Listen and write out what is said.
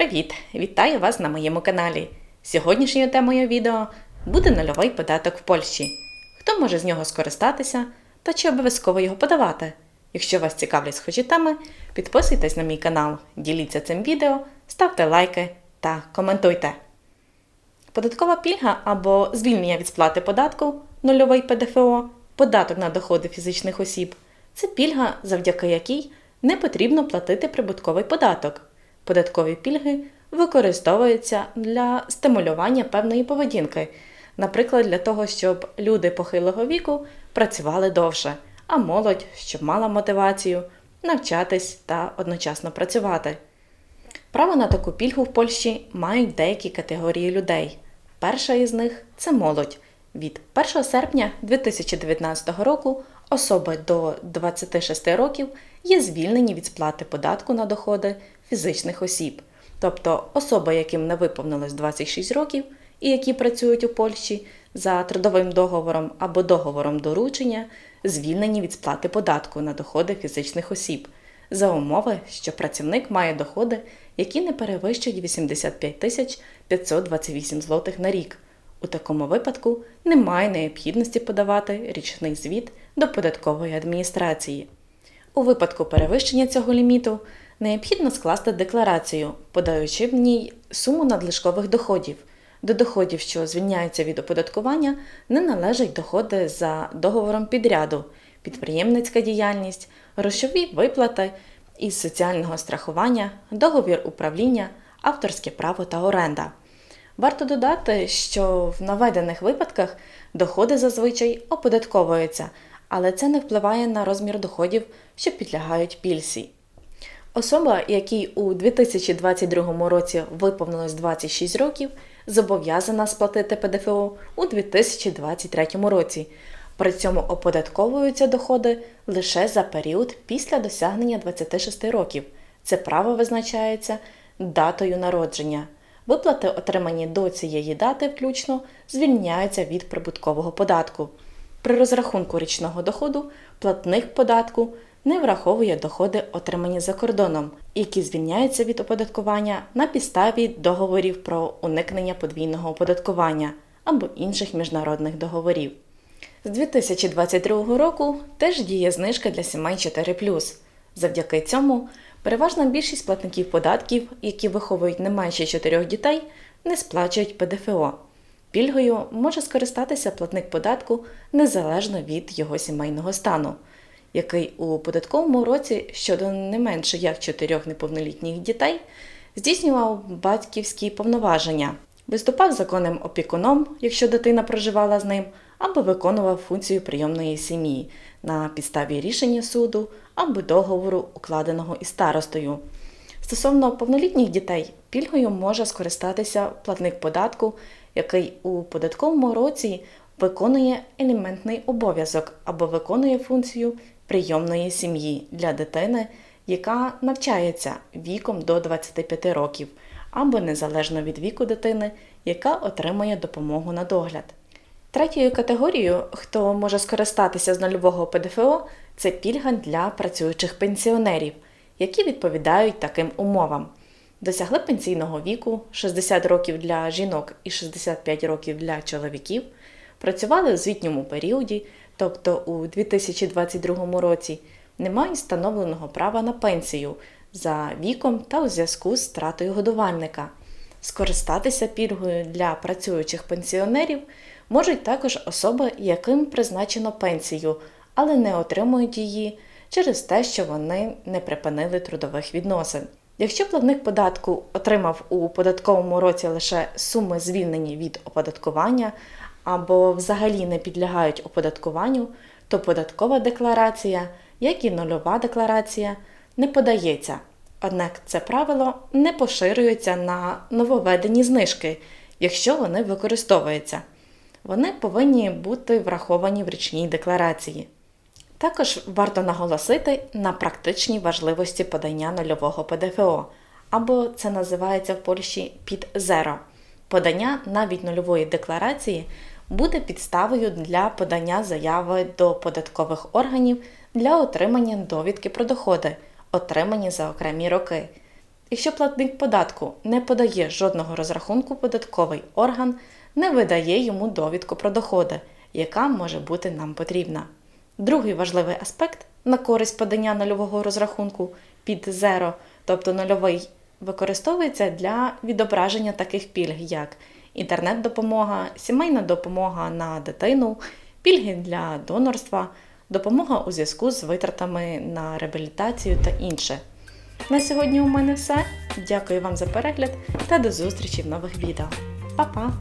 Привіт! Вітаю вас на моєму каналі. Сьогоднішньою темою відео буде нульовий податок в Польщі. Хто може з нього скористатися та чи обов'язково його подавати? Якщо вас цікавлять схожі теми, підписуйтесь на мій канал, діліться цим відео, ставте лайки та коментуйте. Податкова пільга або звільнення від сплати податку, нульовий ПДФО, податок на доходи фізичних осіб це пільга, завдяки якій не потрібно платити прибутковий податок. Податкові пільги використовуються для стимулювання певної поведінки, наприклад, для того, щоб люди похилого віку працювали довше, а молодь, щоб мала мотивацію навчатись та одночасно працювати. Право на таку пільгу в Польщі мають деякі категорії людей. Перша із них це молодь. Від 1 серпня 2019 року особи до 26 років є звільнені від сплати податку на доходи фізичних осіб, тобто особи, яким не виповнилось 26 років і які працюють у Польщі за трудовим договором або договором доручення, звільнені від сплати податку на доходи фізичних осіб за умови, що працівник має доходи, які не перевищують 85 тисяч 528 злотих на рік. У такому випадку немає необхідності подавати річний звіт до податкової адміністрації. У випадку перевищення цього ліміту необхідно скласти декларацію, подаючи в ній суму надлишкових доходів. До доходів, що звільняються від оподаткування, не належать доходи за договором підряду, підприємницька діяльність, грошові виплати із соціального страхування, договір управління, авторське право та оренда. Варто додати, що в наведених випадках доходи зазвичай оподатковуються, але це не впливає на розмір доходів, що підлягають пільсі. Особа, якій у 2022 році виповнилось 26 років, зобов'язана сплатити ПДФО у 2023 році. При цьому оподатковуються доходи лише за період після досягнення 26 років. Це право визначається датою народження. Виплати, отримані до цієї дати, включно, звільняються від прибуткового податку. При розрахунку річного доходу платник податку не враховує доходи, отримані за кордоном, які звільняються від оподаткування на підставі договорів про уникнення подвійного оподаткування або інших міжнародних договорів. З 2022 року теж діє знижка для сімей 4. Завдяки цьому переважна більшість платників податків, які виховують не менше 4 дітей, не сплачують ПДФО. Пільгою може скористатися платник податку незалежно від його сімейного стану, який у податковому році щодо не менше як 4 неповнолітніх дітей здійснював батьківські повноваження, виступав законним опікуном, якщо дитина проживала з ним, або виконував функцію прийомної сім'ї на підставі рішення суду або договору, укладеного із старостою. Стосовно повнолітніх дітей, пільгою може скористатися платник податку, який у податковому році виконує елементний обов'язок або виконує функцію прийомної сім'ї для дитини, яка навчається віком до 25 років, або незалежно від віку дитини, яка отримує допомогу на догляд. Третьою категорією, хто може скористатися з нульового ПДФО, це пільга для працюючих пенсіонерів, які відповідають таким умовам. Досягли пенсійного віку 60 років для жінок і 65 років для чоловіків, працювали у звітньому періоді, тобто у 2022 році, не мають встановленого права на пенсію за віком та у зв'язку з стратою годувальника. Скористатися пільгою для працюючих пенсіонерів можуть також особи, яким призначено пенсію, але не отримують її через те, що вони не припинили трудових відносин. Якщо платник податку отримав у податковому році лише суми звільнені від оподаткування або взагалі не підлягають оподаткуванню, то податкова декларація, як і нульова декларація, не подається. Однак це правило не поширюється на нововведені знижки, якщо вони використовуються. Вони повинні бути враховані в річній декларації. Також варто наголосити на практичній важливості подання нульового ПДФО, або це називається в Польщі під зеро. Подання навіть нульової декларації буде підставою для подання заяви до податкових органів для отримання довідки про доходи, отримані за окремі роки. Якщо платник податку не подає жодного розрахунку, податковий орган не видає йому довідку про доходи, яка може бути нам потрібна. Другий важливий аспект на користь подання нульового розрахунку під зеро, тобто нульовий, використовується для відображення таких пільг, як інтернет-допомога, сімейна допомога на дитину, пільги для донорства, допомога у зв'язку з витратами на реабілітацію та інше. На сьогодні у мене все. Дякую вам за перегляд та до зустрічі в нових відео. Па-па!